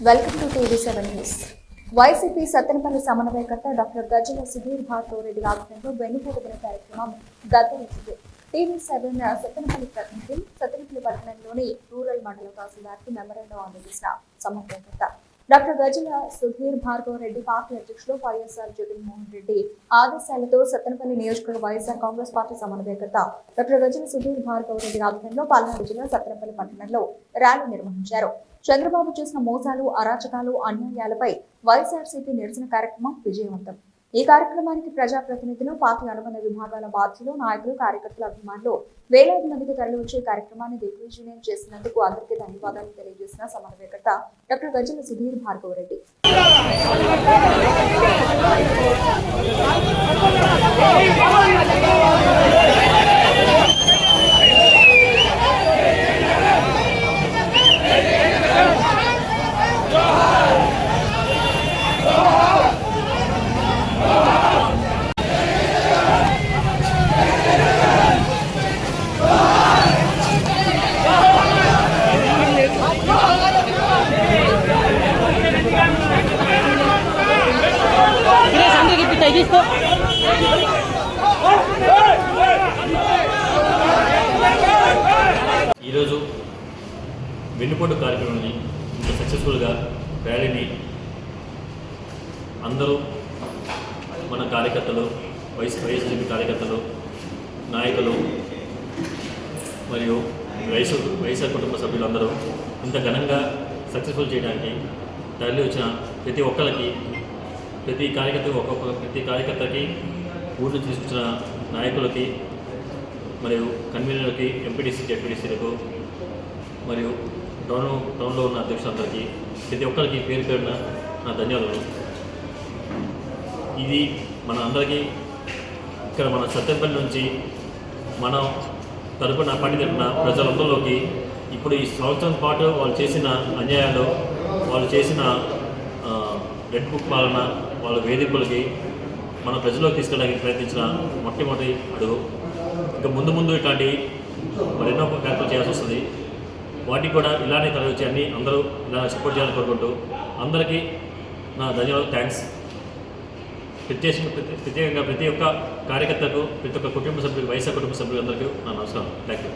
Welcome to TV seven news YCP Sattenapalli సమన్వయకర్త doctor Gajjala Sudheer Bhargav Reddy ఆధ్వర్యంలో వెన్నుపోటుకునే కార్యక్రమం గద్దెలించింది టీవీ సెవెన్ సత్తెనపల్లి ప్రతినిధి సత్తెనపల్లి పట్టణంలోని రూరల్ మండల తహసీల్దార్కి మెమరాండం అందజేసిన సమన్వయకర్త డాక్టర్ గజల సుధీర్ భార్గవ రెడ్డి పార్టీ అధ్యక్షులు వైఎస్ఆర్ జగన్మోహన్ రెడ్డి ఆదేశాలతో సత్తెనపల్లి నియోజకవర్గ వైఎస్ఆర్ కాంగ్రెస్ పార్టీ సమన్వయకర్త డాక్టర్ గజల సుధీర్ భార్గవ రెడ్డి ఆధ్వర్యంలో పల్నాడు జిల్లా సత్తెనపల్లి పట్టణంలో ర్యాలీ నిర్వహించారు చంద్రబాబు చేసిన మోసాలు అరాచకాలు అన్యాయాలపై వైఎస్ఆర్సీపీ నిరసన కార్యక్రమం విజయవంతం. ఈ కార్యక్రమానికి ప్రజాప్రతినిధులు పార్టీ అనుబంధ విభాగాల బాధ్యులు నాయకులు కార్యకర్తల అభిమానులు వేలాది మందికి తరలివచ్చే ఈ కార్యక్రమాన్ని దిగ్విజయం చేసినందుకు అందరికీ ధన్యవాదాలు తెలియజేసిన సమన్వయకర్త డాక్టర్ గజల సుధీర్ భార్గవరెడ్డి. రెడ్డి sambil ఈరోజు వెన్నుపోటు కార్యక్రమాన్ని ఇంత సక్సెస్ఫుల్గా ర్యాలీని అందరూ మన కార్యకర్తలు వైఎస్ వైఎస్సీపీ కార్యకర్తలు నాయకులు మరియు వయసు వైఎస్ఆర్ కుటుంబ సభ్యులందరూ ఇంత ఘనంగా సక్సెస్ఫుల్ చేయడానికి తరలి వచ్చిన ప్రతి ఒక్కరికి ప్రతి కార్యకర్తకి ఒక్కొక్క ప్రతి కార్యకర్తకి ఊరు నుంచి తీసుకొచ్చిన నాయకులకి మరియు కన్వీనర్లకి ఎంపీటీసీ జెడ్పీటీసీలకు మరియు టౌన్ టౌన్లో ఉన్న అధ్యక్షులందరికీ ప్రతి ఒక్కరికి పేరు పేరున నా ధన్యవాదాలు. ఇది మన అందరికీ ఇక్కడ మన సత్యంపల్లి నుంచి మనం తరపున పార్టీ తరపున ప్రజలందరిలోకి ఇప్పుడు ఈ సంవత్సరం పాటు వాళ్ళు చేసిన అన్యాయాలు వాళ్ళు చేసిన రెడ్ బుక్ పాలన వాళ్ళ వేధింపులకి మన ప్రజల్లోకి తీసుకెళ్ళడానికి ప్రయత్నించిన మొట్టమొదటి అడుగు. ఇంకా ముందు ముందు ఇట్లాంటి మరెన్నో కార్యక్రమాలు చేయాల్సి వస్తుంది. వాటికి కూడా ఇలానే తరలించి అన్ని అందరూ ఇలా సపోర్ట్ చేయాలని కోరుకుంటూ అందరికీ నా ధన్యవాదాలు. థ్యాంక్స్ ప్రత్యేక ప్రత్యేకంగా ప్రతి ఒక్క కార్యకర్తకు ప్రతి ఒక్క కుటుంబ సభ్యులు వైఎస్ఆర్ కుటుంబ సభ్యులందరికీ నా నమస్కారం. Thank you